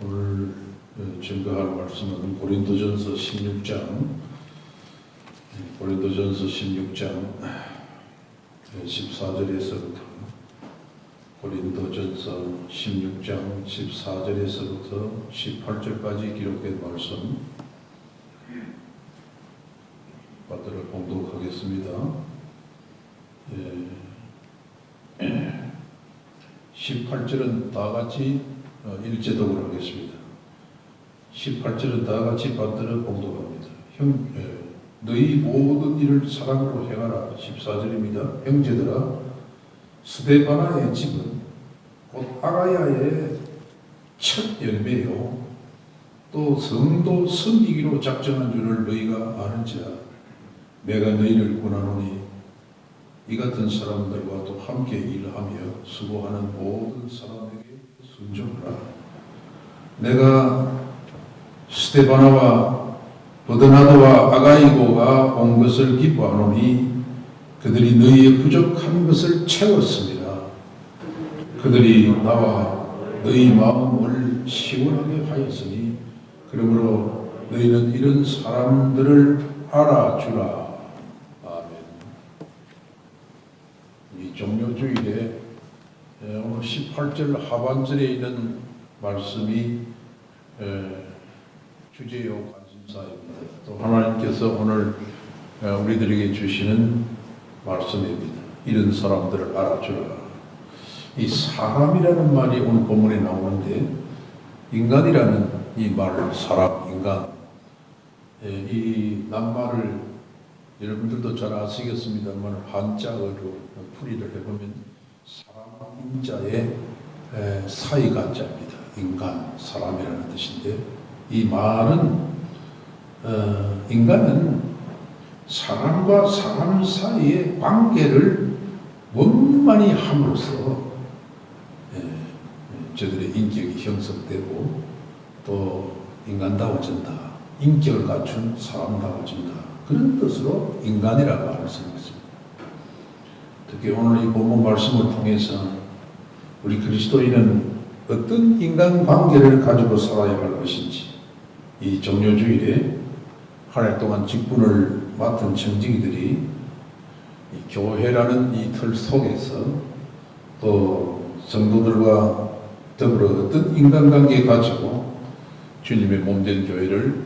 오늘 어, 증거할 말씀은 고린도전서 16장 고린도전서 16장 14절에서부터 고린도전서 16장 14절에서부터 18절까지 기록된 말씀 받들어 공독하겠습니다. 예. 18절은 다 같이 어, 일제독으로 하겠습니다. 18절은 다 같이 받들어 공독합니다. 형, 예, 너희 모든 일을 사랑으로 행하라. 14절입니다. 형제들아, 스데바나의 집은 곧 아가야의 첫 열매요. 또 성도 섬기기로 작정한 줄을 너희가 아는지라. 내가 너희를 권하노니 이 같은 사람들과 또 함께 일하며 수고하는 모든 사람에게 순종하라. 내가 스테바나와 버드나도와 아가이고가 온 것을 기뻐하노니 그들이 너희의 부족한 것을 채웠습니다. 그들이 나와 너희 마음을 시원하게 하였으니 그러므로 너희는 이런 사람들을 알아주라. 아멘. 이 종료주일에 에, 오늘 18절 하반절에 있는 말씀이 에, 주제요 관심사입니다. 또 하나님께서 오늘 에, 우리들에게 주시는 말씀입니다. 이런 사람들을 알아주라. 이 사람이라는 말이 오늘 본문에 나오는데 인간이라는 이 말, 사람, 인간 에, 이 낱말을 여러분들도 잘 아시겠습니다만 한자어로 풀이를 해보면 사람 인자의 에, 사이간자입니다. 인간, 사람이라는 뜻인데 이 말은 어, 인간은 사람과 사람 사이의 관계를 원만히 함으로써 에, 저들의 인격이 형성되고 또 인간다워진다. 인격을 갖춘 사람다워진다. 그런 뜻으로 인간이라고 말을 쓰는 것입니다. 특히 오늘 이 본문 말씀을 통해서 우리 그리스도인은 어떤 인간관계를 가지고 살아야 할 것인지 이 정료주일에 한 해 동안 직분을 맡은 청지기들이 이 교회라는 이 틀 속에서 또 성도들과 더불어 어떤 인간관계 가지고 주님의 몸된 교회를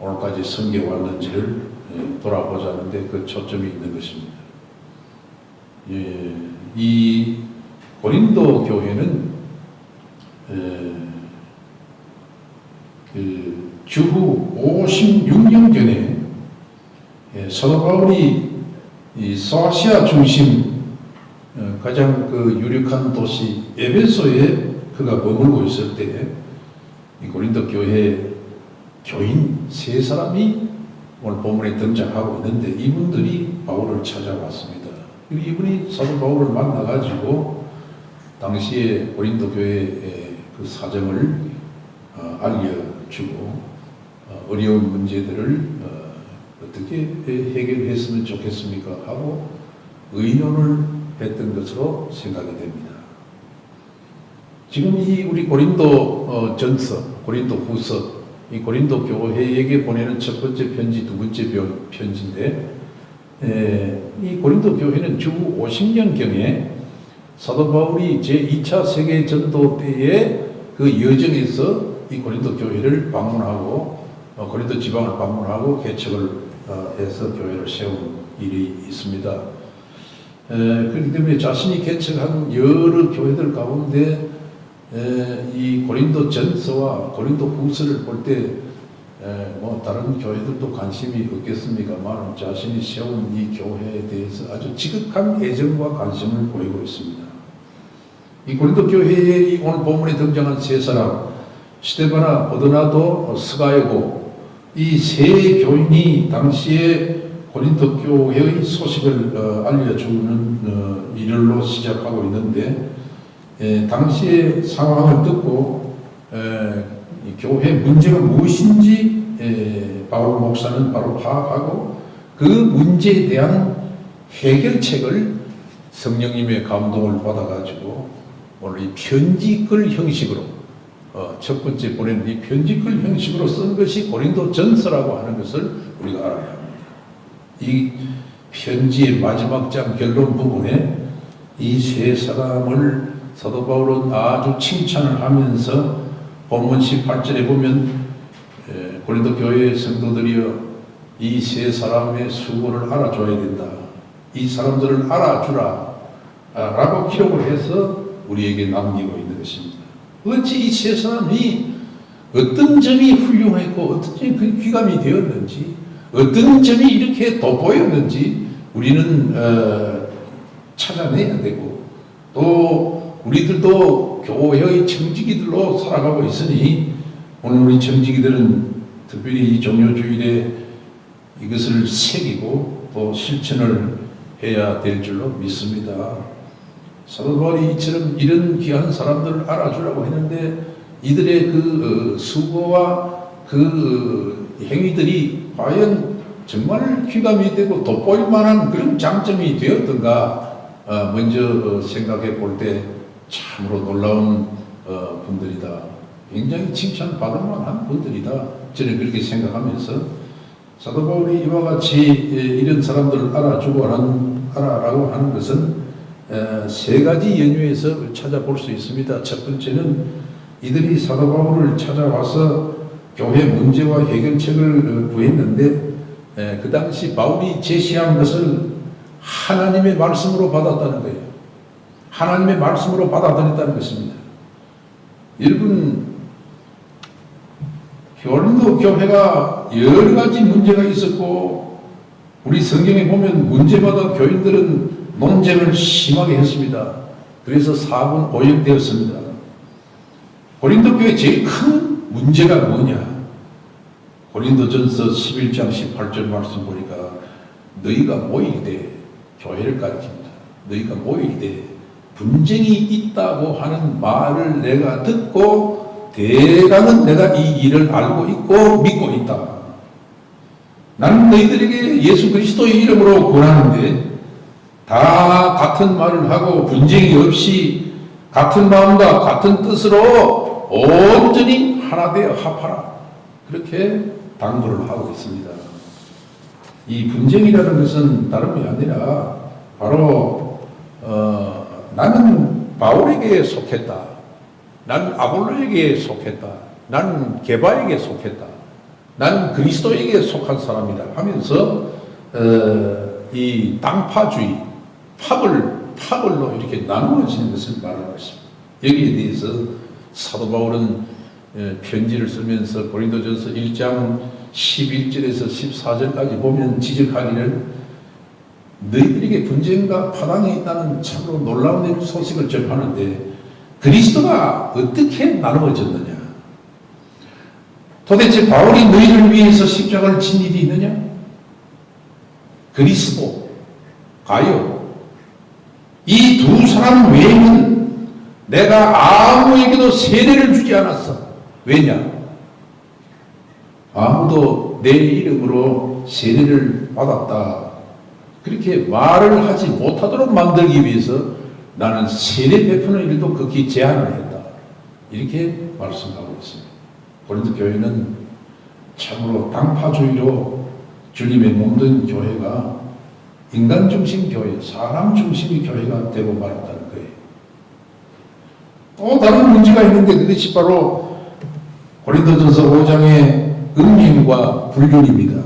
오늘까지 섬겨왔는지를 예, 돌아보자는데 그 초점이 있는 것입니다. 예, 이 고린도 교회는 에, 그 주후 56년경에 예, 사도 바울이 이 소아시아 중심 어, 가장 그 유력한 도시 에베소에 그가 머물고 있을 때 이 고린도 교회 교인 세 사람이 오늘 본문에 등장하고 있는데 이분들이 바울을 찾아왔습니다. 이분이 사도 바울을 만나가지고 당시에 고린도 교회의 그 사정을 어, 알려주고 어, 어려운 문제들을 어, 어떻게 해결했으면 좋겠습니까 하고 의논을 했던 것으로 생각이 됩니다. 지금 이 우리 고린도 어, 전서, 고린도 후서, 이 고린도 교회에게 보내는 첫 번째 편지, 두 번째 편지인데, 에, 이 고린도 교회는 주 50년경에 사도 바울이 제2차 세계 전도 때에 그 여정에서 이 고린도 교회를 방문하고 어, 고린도 지방을 방문하고 개척을 어, 해서 교회를 세운 일이 있습니다. 에, 그렇기 때문에 자신이 개척한 여러 교회들 가운데 에, 이 고린도 전서와 고린도 후서를 볼때 뭐 다른 교회들도 관심이 없겠습니까만 자신이 세운 이 교회에 대해서 아주 지극한 애정과 관심을 보이고 있습니다. 이 고린도 교회에 이 오늘 본문에 등장한 세 사람 스테바나, 보드나도, 스가이고 이 세 교인이 당시에 고린도 교회의 소식을 어, 알려주는 어, 일을로 시작하고 있는데 에, 당시의 상황을 듣고 에, 이 교회 문제가 무엇인지 에, 바울 목사는 바로 파악하고 그 문제에 대한 해결책을 성령님의 감동을 받아가지고 오늘 이 편지글 형식으로 어, 첫 번째 보낸 이 편지글 형식으로 쓴 것이 고린도 전서라고 하는 것을 우리가 알아야 합니다. 이 편지의 마지막 장 결론 부분에 이 세 사람을 사도 바울은 아주 칭찬을 하면서 본문 18절에 보면 에, 고린도 교회의 성도들이여 이 세 사람의 수고를 알아줘야 된다. 이 사람들을 알아주라. 아, 라고 기록을 해서 우리에게 남기고 있는 것입니다. 어찌 이 세 사람이 어떤 점이 훌륭했고 어떤 점이 그 귀감이 되었는지 어떤 점이 이렇게 돋보였는지 우리는 어, 찾아내야 되고 또 우리들도 교회의 청지기들로 살아가고 있으니 오늘 우리 청지기들은 특별히 이 종료주일에 이것을 새기고 또 실천을 해야 될 줄로 믿습니다. 사도 바울이 이처럼 이런 귀한 사람들을 알아주라고 했는데 이들의 그 어, 수고와 그 어, 행위들이 과연 정말 귀감이 되고 돋보일 만한 그런 장점이 되었던가 어, 먼저 어, 생각해 볼 때 참으로 놀라운 어, 분들이다. 굉장히 칭찬받을 만한 분들이다. 저는 그렇게 생각하면서 사도 바울이 이와 같이 예, 이런 사람들을 알아주고 하는, 알아라고 하는 것은 에, 세 가지 연유에서 찾아볼 수 있습니다. 첫 번째는 이들이 사도 바울을 찾아와서 교회 문제와 해결책을 어, 구했는데 에, 그 당시 바울이 제시한 것을 하나님의 말씀으로 받았다는 거예요. 하나님의 말씀으로 받아들였다는 것입니다. 여러 분 고린도 교회가 여러 가지 문제가 있었고 우리 성경에 보면 문제마다 교인들은 논쟁을 심하게 했습니다. 그래서 사분 오역되었습니다. 고린도 교회 제일 큰 문제가 뭐냐? 고린도전서 11장 18절 말씀 보니까 너희가 모일 때 교회를 가리킵니다. 너희가 모일 때 분쟁이 있다고 하는 말을 내가 듣고 대강은 내가 이 일을 알고 있고 믿고 있다. 나는 너희들에게 예수 그리스도의 이름으로 권하는데 다 같은 말을 하고 분쟁이 없이 같은 마음과 같은 뜻으로 온전히 하나 되어 합하라. 그렇게 당부를 하고 있습니다. 이 분쟁이라는 것은 다름이 아니라 바로 어, 나는 바울에게 속했다. 나는 아볼로에게 속했다. 나는 게바에게 속했다. 나는 그리스도에게 속한 사람이다 하면서 어, 이 당파주의, 파벌, 파벌로 이렇게 나누어지는 것을 말하고 있습니다. 여기에 대해서 사도 바울은 예, 편지를 쓰면서 고린도전서 1장 11절에서 14절까지 보면 지적하기를 너희들에게 분쟁과 파당이 있다는 참으로 놀라운 소식을 전하는데 그리스도가 어떻게 나누어졌느냐? 도대체 바울이 너희를 위해서 십자가를 진 일이 있느냐? 그리스도, 가요. 이 두 사람 외에는 내가 아무에게도 세례를 주지 않았어. 왜냐? 아무도 내 이름으로 세례를 받았다. 그렇게 말을 하지 못하도록 만들기 위해서 나는 세례 베푸는 일도 극히 제한을 했다. 이렇게 말씀하고 있습니다. 고린도 교회는 참으로 당파주의로 주님의 몸된 교회가 인간 중심 교회, 사람 중심의 교회가 되고 말았다는 거예요. 또 다른 문제가 있는데 그것이 바로 고린도전서 5장의 음행과 불륜입니다.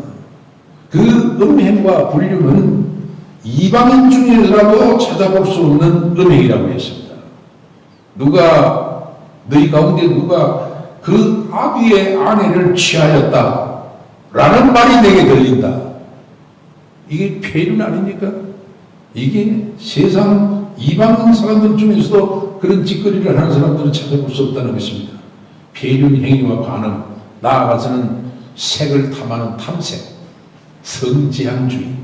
그 음행과 불륜은 이방인 중에라도 찾아볼 수 없는 음행이라고 했습니다. 누가 너희 가운데 누가 그 아비의 아내를 취하였다 라는 말이 내게 들린다. 이게 폐륜 아닙니까? 이게 세상 이방인 사람들 중에서도 그런 짓거리를 하는 사람들은 찾아볼 수 없다는 것입니다. 폐륜 행위와 반응, 나아가서는 색을 탐하는 탐색, 성지향주의,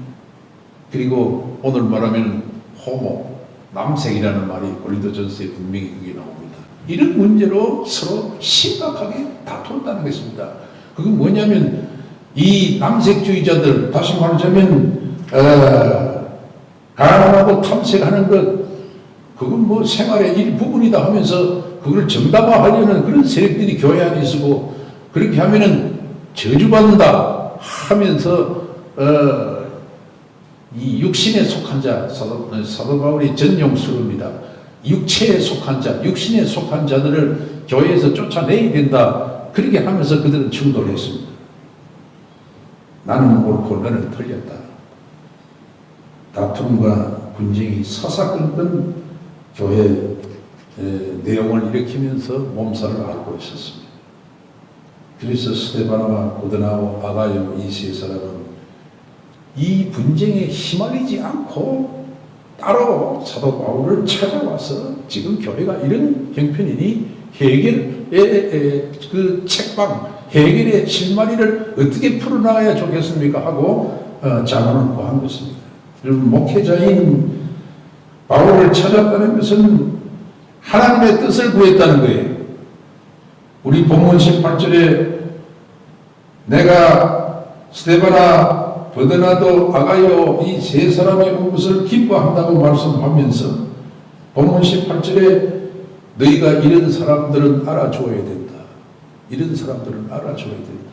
그리고 오늘 말하면 호모, 남색이라는 말이 고린도전서에 분명히 그게 나옵니다. 이런 문제로 서로 심각하게 다툰다는 것입니다. 그건 뭐냐면 이 남색주의자들 다시 말하자면 어, 가난하고 탐색하는 것 그건 뭐 생활의 일부분이다 하면서 그걸 정당화하려는 그런 세력들이 교회 안에 있고 그렇게 하면은 저주받는다 하면서 어, 이 육신에 속한 자 사도, 사도 바울이 전용수입니다. 육체에 속한 자, 육신에 속한 자들을 교회에서 쫓아내야 된다. 그렇게 하면서 그들은 충돌했습니다. 나는 옳고 너는 틀렸다. 다툼과 분쟁이 사사건건 교회 에, 내용을 일으키면서 몸살을 앓고 있었습니다. 그래서 스테바나와 고드나오 아가요 이세 사람은 이 분쟁에 휘말리지 않고 따로 사도 바울을 찾아와서 지금 교회가 이런 형편이니 해결의 그 책방 해결의 실마리를 어떻게 풀어나가야 좋겠습니까 하고 어, 자문을 구한 것입니다. 여러분 목회자인 바울을 찾았다는 것은 하나님의 뜻을 구했다는 거예요. 우리 본문 18절에 내가 스테바나 버드나도 아가요 이 세 사람이 온 것을 기뻐한다고 말씀하면서 본문 18절에 너희가 이런 사람들은 알아줘야 된다. 이런 사람들은 알아줘야 된다.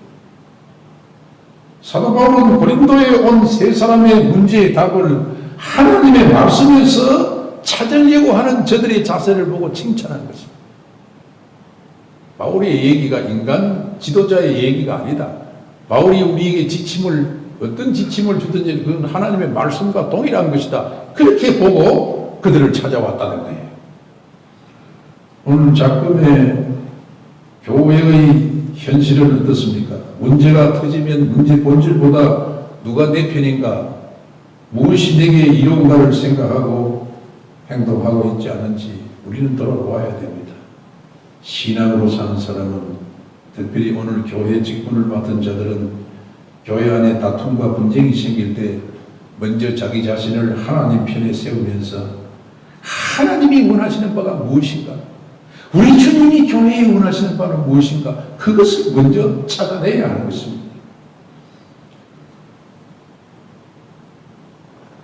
사도 바울은 고린도에 온 세 사람의 문제의 답을 하나님의 말씀에서 찾으려고 하는 저들의 자세를 보고 칭찬한 것입니다. 바울의 얘기가 인간 지도자의 얘기가 아니다. 바울이 우리에게 지침을 어떤 지침을 주든지 그건 하나님의 말씀과 동일한 것이다. 그렇게 보고 그들을 찾아왔다는 거예요. 오늘 작금의 교회의 현실은 어떻습니까? 문제가 터지면 문제 본질보다 누가 내 편인가, 무엇이 내게 이로운가를 생각하고 행동하고 있지 않은지 우리는 돌아보아야 됩니다. 신앙으로 사는 사람은 특별히 오늘 교회 직분을 맡은 자들은 교회 안에 다툼과 분쟁이 생길 때 먼저 자기 자신을 하나님 편에 세우면서 하나님이 원하시는 바가 무엇인가? 우리 주님이 교회에 원하시는 바는 무엇인가? 그것을 먼저 찾아내야 하는 것입니다.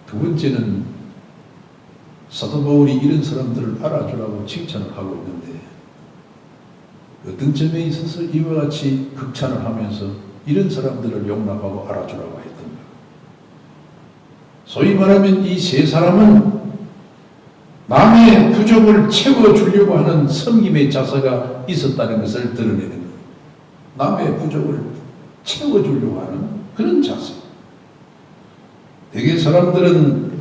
두 번째는 사도 바울이 이런 사람들을 알아주라고 칭찬을 하고 있는데 어떤 점에 있어서 이와 같이 극찬을 하면서 이런 사람들을 용납하고 알아주라고 했던가. 소위 말하면 이 세 사람은 남의 부족을 채워주려고 하는 섬김의 자세가 있었다는 것을 드러내는 거예요. 남의 부족을 채워주려고 하는 그런 자세. 대개 사람들은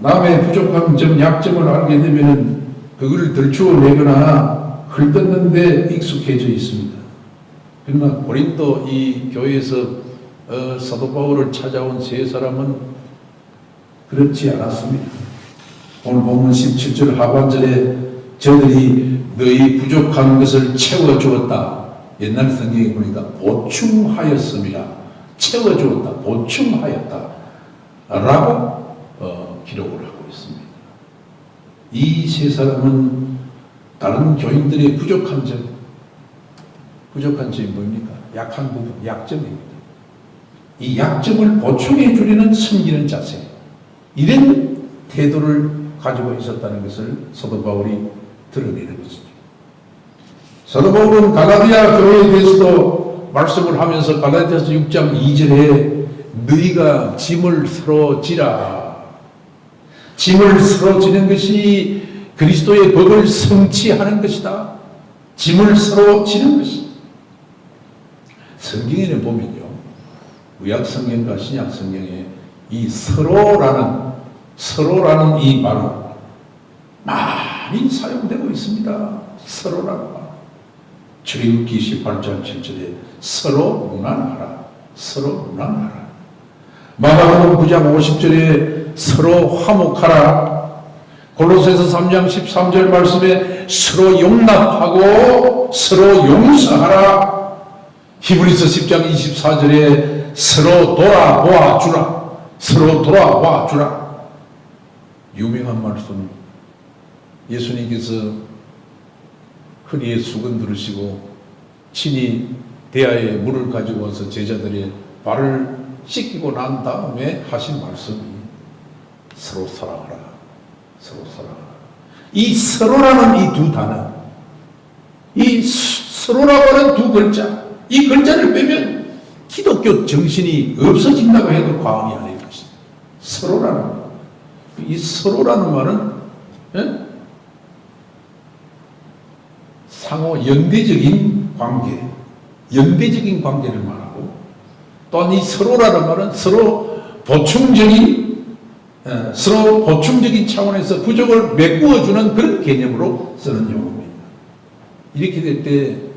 남의 부족한 점, 약점을 알게 되면은 그걸 들추어내거나 흘듣는데 익숙해져 있습니다. 그러나 고린도 이 교회에서 어, 사도 바울을 찾아온 세 사람은 그렇지 않았습니다. 오늘 본문 17절 하반절에 저들이 너희 부족한 것을 채워주었다. 옛날 성경에 보니까 보충하였습니다. 채워주었다. 보충하였다. 라고 어, 기록을 하고 있습니다. 이 세 사람은 다른 교인들의 부족한 점, 부족한 점이 뭡니까? 약한 부분, 약점입니다. 이 약점을 보충해 주려는 숨기는 자세. 이런 태도를 가지고 있었다는 것을 사도 바울이 드러내는 것이죠. 사도 바울은 갈라디아 교회에 대해서도 말씀을 하면서 갈라디아서 6장 2절에 너희가 짐을 서로 지라. 짐을 서로 지는 것이 그리스도의 법을 성취하는 것이다. 짐을 서로 지는 것이. 성경에는 보면요. 의학 성경과 신약 성경에 이 서로라는 서로라는 이 말은 많이 사용되고 있습니다. 서로라고. 출애굽기 18장 7절에 서로 무난하라. 서로 무난하라. 마가복음 9장 50절에 서로 화목하라. 골로새서 3장 13절 말씀에 서로 용납하고 서로 용서하라. 히브리서 10장 24절에 서로 돌아보아 주라. 서로 돌아보아 주라. 유명한 말씀. 예수님께서 허리에 수건 들으시고 친히 대야에 물을 가지고 와서 제자들의 발을 씻기고 난 다음에 하신 말씀이 서로 사랑하라. 서로 사랑하라. 이 서로라는 이 두 단어 이 스- 서로라고 하는 두 글자, 이 글자를 빼면 기독교 정신이 없어진다고 해도 과언이 아닐 것입니다. 서로라는 말. 이 서로라는 말은 예? 상호 연대적인 관계, 연대적인 관계를 말하고 또한 이 서로라는 말은 서로 보충적인 예, 서로 보충적인 차원에서 부족을 메꾸어주는 그런 개념으로 쓰는 용어입니다. 이렇게 될때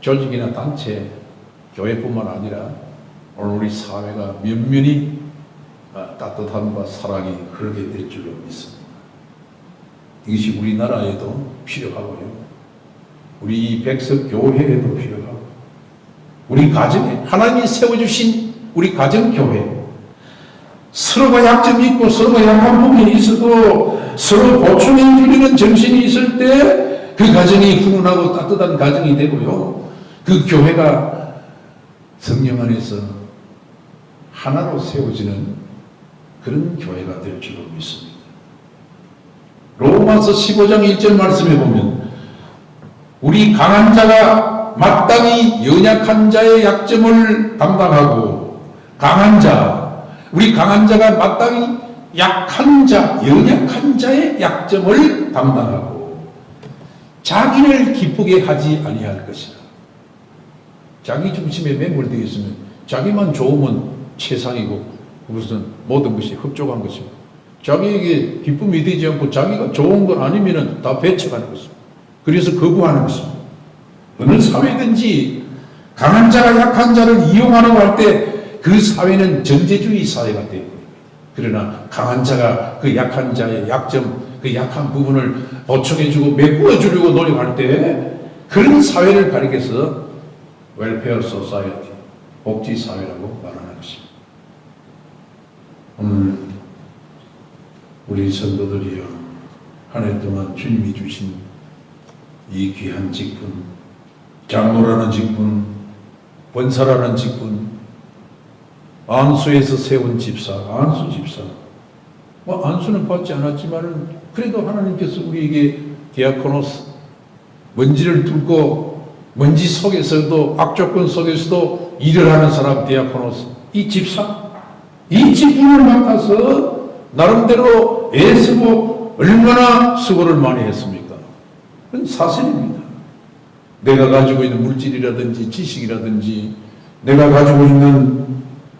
조직이나 단체, 교회뿐만 아니라 오늘 우리 사회가 면면이 아, 따뜻함과 사랑이 흐르게 될 줄로 믿습니다. 이것이 우리나라에도 필요하고요. 우리 이 백석 교회에도 필요하고 우리 가정에 하나님이 세워주신 우리 가정교회 서로가 약점이 있고 서로가 약한 부분이 있어도 서로 보충해 주려는 정신이 있을 때 그 가정이 훈훈하고 따뜻한 가정이 되고요. 그 교회가 성령 안에서 하나로 세워지는 그런 교회가 될 줄로 믿습니다. 로마서 15장 1절 말씀해 보면 우리 강한 자가 마땅히 연약한 자의 약점을 담당하고 강한 자, 우리 강한 자가 마땅히 약한 자, 연약한 자의 약점을 담당하고 자기를 기쁘게 하지 아니할 것이다. 자기 중심에 매몰되어 있으면 자기만 좋으면 최상이고 그것은 모든 것이 흡족한 것입니다. 자기에게 기쁨이 되지 않고 자기가 좋은 건 아니면 다 배척하는 것입니다. 그래서 거부하는 것입니다. 어느 사회든지 강한 자가 약한 자를 이용하려고 할 때 그 사회는 전제주의 사회가 되고 그러나 강한 자가 그 약한 자의 약점, 그 약한 부분을 보충해주고 메꾸어주려고 노력할 때 그런 사회를 가리켜서 웰페어 소사이어티, 복지사회라고 말하는 것입니다. 오늘 우리 성도들이여 한 해 동안 주님이 주신 이 귀한 직분, 장로라는 직분, 권사라는 직분, 안수에서 세운 집사, 안수 집사. 뭐 안수는 받지 않았지만은 그래도 하나님께서 우리에게 디아코노스 먼지를 뚫고 먼지 속에서도 악조건 속에서도 일을 하는 사람 디아코노스 이 집사 이 직분을 맡아서 나름대로 애쓰고 얼마나 수고를 많이 했습니까? 그건 사실입니다. 내가 가지고 있는 물질이라든지 지식이라든지 내가 가지고 있는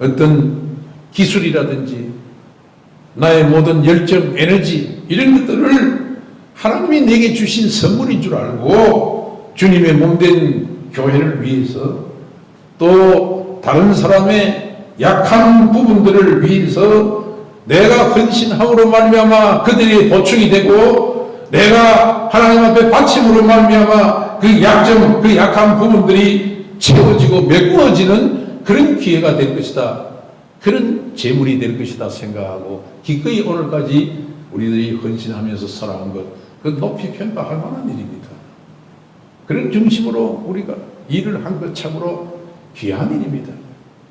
어떤 기술이라든지 나의 모든 열정, 에너지 이런 것들을 하나님이 내게 주신 선물인 줄 알고 주님의 몸된 교회를 위해서 또 다른 사람의 약한 부분들을 위해서 내가 헌신함으로 말미암아 그들이 보충이 되고 내가 하나님 앞에 바침으로 말미암아 그 약점, 그 약한 부분들이 채워지고 메꾸어지는 그런 기회가 될 것이다. 그런 재물이 될 것이다 생각하고 기꺼이 오늘까지 우리들이 헌신하면서 살아온 것, 그 높이 평가할 만한 일입니다. 그런 중심으로 우리가 일을 한 것 참으로 귀한 일입니다.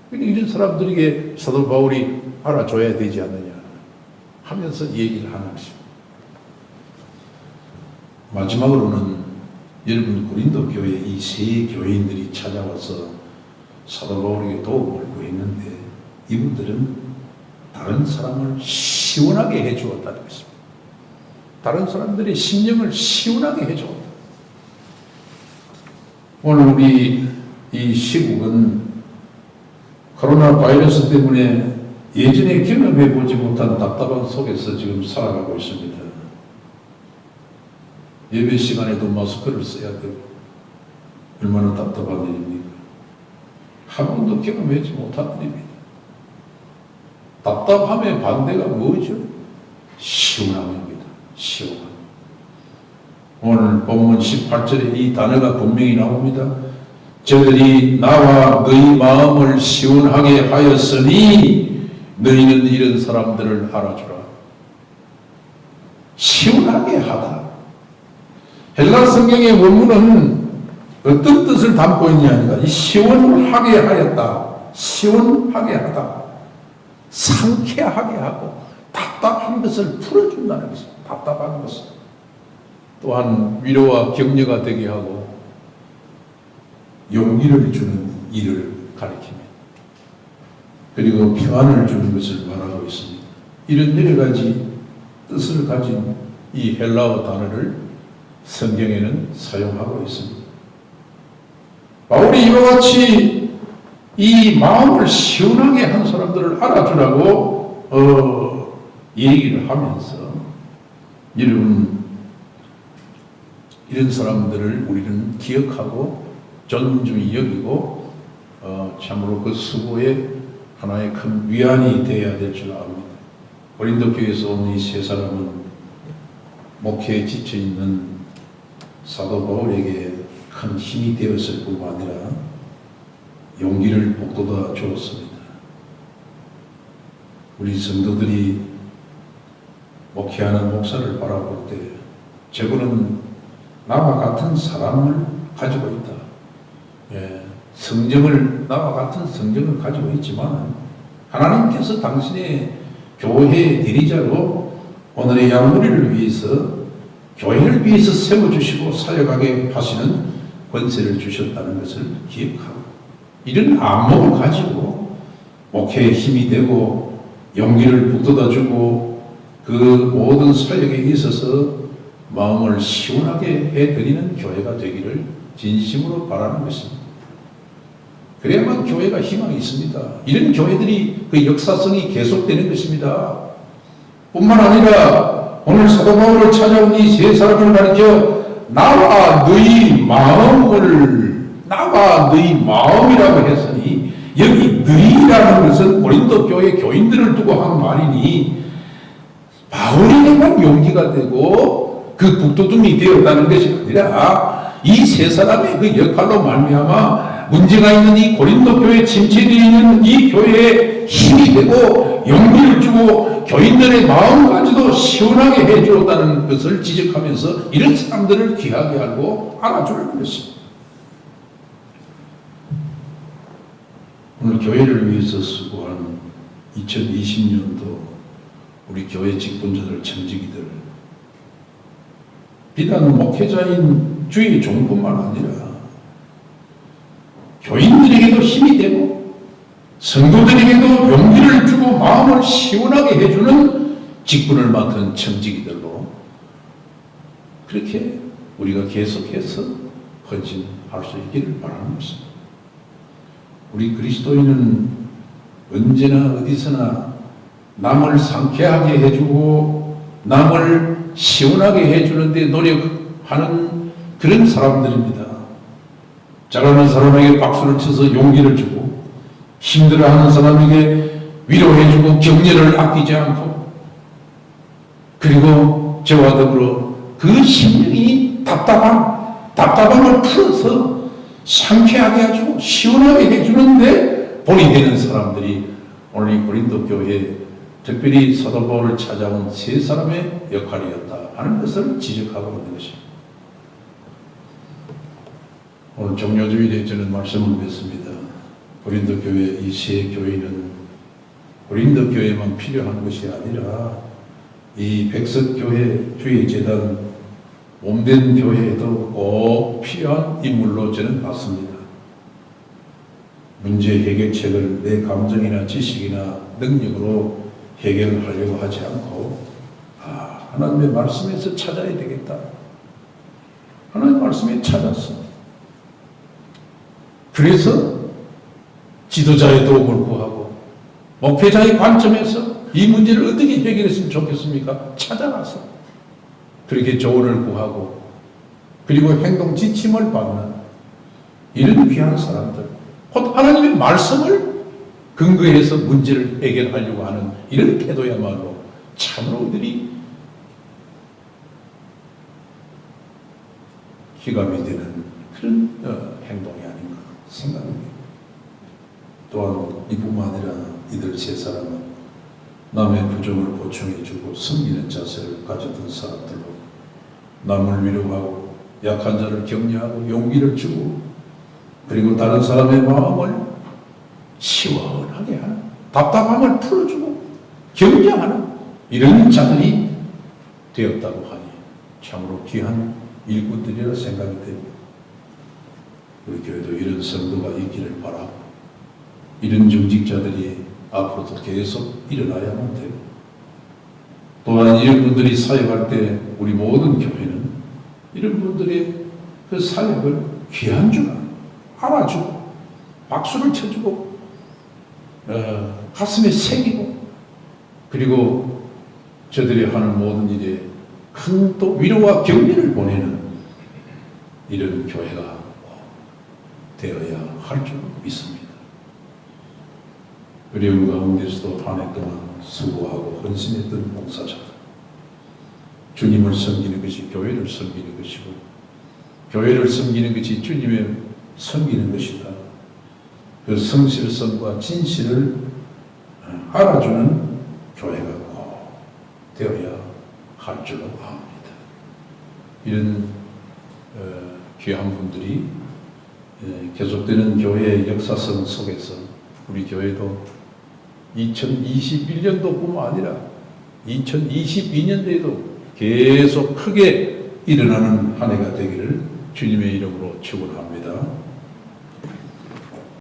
그러니까 이런 사람들에게 사도 바울이 알아줘야 되지 않느냐 하면서 얘기를 하는 것입니다. 마지막으로는 여러분 고린도 교회 이 세 교인들이 찾아와서 사도 바울에게 도움을 구했는데 이분들은 다른 사람을 시원하게 해주었다는 것입니다. 다른 사람들의 심령을 시원하게 해주었다. 오늘 우리 이 시국은 코로나 바이러스 때문에 예전에 경험해 보지 못한 답답한 속에서 지금 살아가고 있습니다. 예배 시간에도 마스크를 써야 되고 얼마나 답답한 일입니까? 한 번도 경험하지 못한 일입니다. 답답함의 반대가 뭐죠? 시원함입니다. 시원함. 오늘 본문 18절에 이 단어가 분명히 나옵니다. 저들이 나와 너희 마음을 시원하게 하였으니 너희는 이런 사람들을 알아주라. 시원하게 하다. 헬라 성경의 원문은 어떤 뜻을 담고 있냐니까 이 시원하게 하였다. 시원하게 하다. 상쾌하게 하고 답답한 것을 풀어준다는 것입니다. 답답한 것을. 또한 위로와 격려가 되게 하고 용기를 주는 일을 가리킵니다. 그리고 평안을 주는 것을 말하고 있습니다. 이런 여러 가지 뜻을 가진 이 헬라어 단어를 성경에는 사용하고 있습니다. 바울이 이와 같이 이 마음을 시원하게 한 사람들을 알아주라고 어, 얘기를 하면서 여러분 이런 사람들을 우리는 기억하고 존중히 여기고 어, 참으로 그 수고에 하나의 큰 위안이 되어야 될 줄 압니다. 고린도 교회에서 온 이 세 사람은 목회에 지쳐 있는 사도 바울에게 큰 힘이 되었을 뿐만 아니라 용기를 북돋아 주었습니다. 우리 성도들이 목회하는 목사를 바라볼 때 저분은 나와 같은 사람을 가지고 있다. 예, 성정을 나와 같은 성정을 가지고 있지만 하나님께서 당신의 교회의 대리자로 오늘의 양무리를 위해서 교회를 위해서 세워주시고 사역하게 하시는 권세를 주셨다는 것을 기억하고 이런 안목을 가지고 목회에 힘이 되고 용기를 북돋아주고 그 모든 사역에 있어서 마음을 시원하게 해드리는 교회가 되기를 진심으로 바라는 것입니다. 그래야만 교회가 희망이 있습니다. 이런 교회들이 그 역사성이 계속되는 것입니다. 뿐만 아니라 오늘 사도 바울을 찾아온 이 세 사람을 가리켜 나와 너희 마음을 나와 너희 마음이라고 했으니 여기 너희라는 것은 고린도 교회 교인들을 두고 한 말이니 바울에게만 용기가 되고 그 북돋움이 되었다는 것이 아니라 이 세 사람의 그 역할로 말미암아 문제가 있는 이 고린도 교회 침체되어 있는 이 교회에 힘이 되고 용기를 주고 교인들의 마음까지도 시원하게 해주었다는 것을 지적하면서 이런 사람들을 귀하게 하고 알아주는 것입니다. 오늘 교회를 위해서 수고한 2020년도 우리 교회 직분자들, 청지기들, 비단 목회자인 주의 종뿐만 아니라 교인들에게도 힘이 되고 성도들에게도 용기를 주고 마음을 시원하게 해주는 직분을 맡은 청지기들로 그렇게 우리가 계속해서 헌신할 수 있기를 바라는 것입니다. 우리 그리스도인은 언제나 어디서나 남을 상쾌하게 해주고 남을 시원하게 해주는데 노력하는 그런 사람들입니다. 잘하는 사람에게 박수를 쳐서 용기를 주고 힘들어하는 사람에게 위로해주고 격려를 아끼지 않고 그리고 저와 더불어 그 심령이 답답함, 답답함을 풀어서 상쾌하게 해주고 시원하게 해주는데 본이 되는 사람들이 오늘 이 고린도 교회 특별히 사도 바울을 찾아온 세 사람의 역할이었다 하는 것을 지적하고 있는 것입니다. 오늘 종료주일에 저는 말씀을 맺습니다. 고린도 교회 이 세 교회는 고린도 교회만 필요한 것이 아니라 이 백석 교회 주의 재단 몸된 교회에도 꼭 필요한 인물로 저는 봤습니다. 문제 해결책을 내 감정이나 지식이나 능력으로 해결을 하려고 하지 않고 아 하나님의 말씀에서 찾아야 되겠다. 하나님의 말씀에 찾았어. 그래서 지도자의 도움을 구하고 목회자의 관점에서 이 문제를 어떻게 해결했으면 좋겠습니까? 찾아가서 그렇게 조언을 구하고 그리고 행동 지침을 받는 이런 귀한 사람들 곧 하나님의 말씀을 근거해서 문제를 해결하려고 하는 이런 태도야말로 참으로 이들이 기감이 되는 그런 어, 행동이 아닌가 생각합니다. 또한 이뿐만 아니라 이들 세 사람은 남의 부정을 보충해주고 섬기는 자세를 가졌던 사람들로 남을 위로하고 약한 자를 격려하고 용기를 주고 그리고 다른 사람의 마음을 시원하게 하는 답답함을 풀어주고 격려하는 이런 자들이 되었다고 하니 참으로 귀한 일꾼들이라 생각이 됩니다. 우리 교회도 이런 성도가 있기를 바라고 이런 중직자들이 앞으로도 계속 일어나야만 되고 또한 이런 분들이 사역할 때 우리 모든 교회는 이런 분들의 그 사역을 귀한 줄 알아주고 박수를 쳐주고 어, 가슴에 새기고 그리고 저들이 하는 모든 일에 큰 또 위로와 격려를 보내는 이런 교회가 되어야 할 줄 믿습니다. 어려운 가운데서도 한 해 동안 수고하고 헌신했던 목사자들 주님을 섬기는 것이 교회를 섬기는 것이고 교회를 섬기는 것이 주님의 섬기는 것이다. 그 성실성과 진실을 어, 알아주는 교회가 꼭 되어야 할 줄로 압니다. 이런 어, 귀한 분들이 예, 계속되는 교회의 역사성 속에서 우리 교회도 2021년도뿐만 아니라 2022년도에도 계속 크게 일어나는 한 해가 되기를 주님의 이름으로 축원합니다.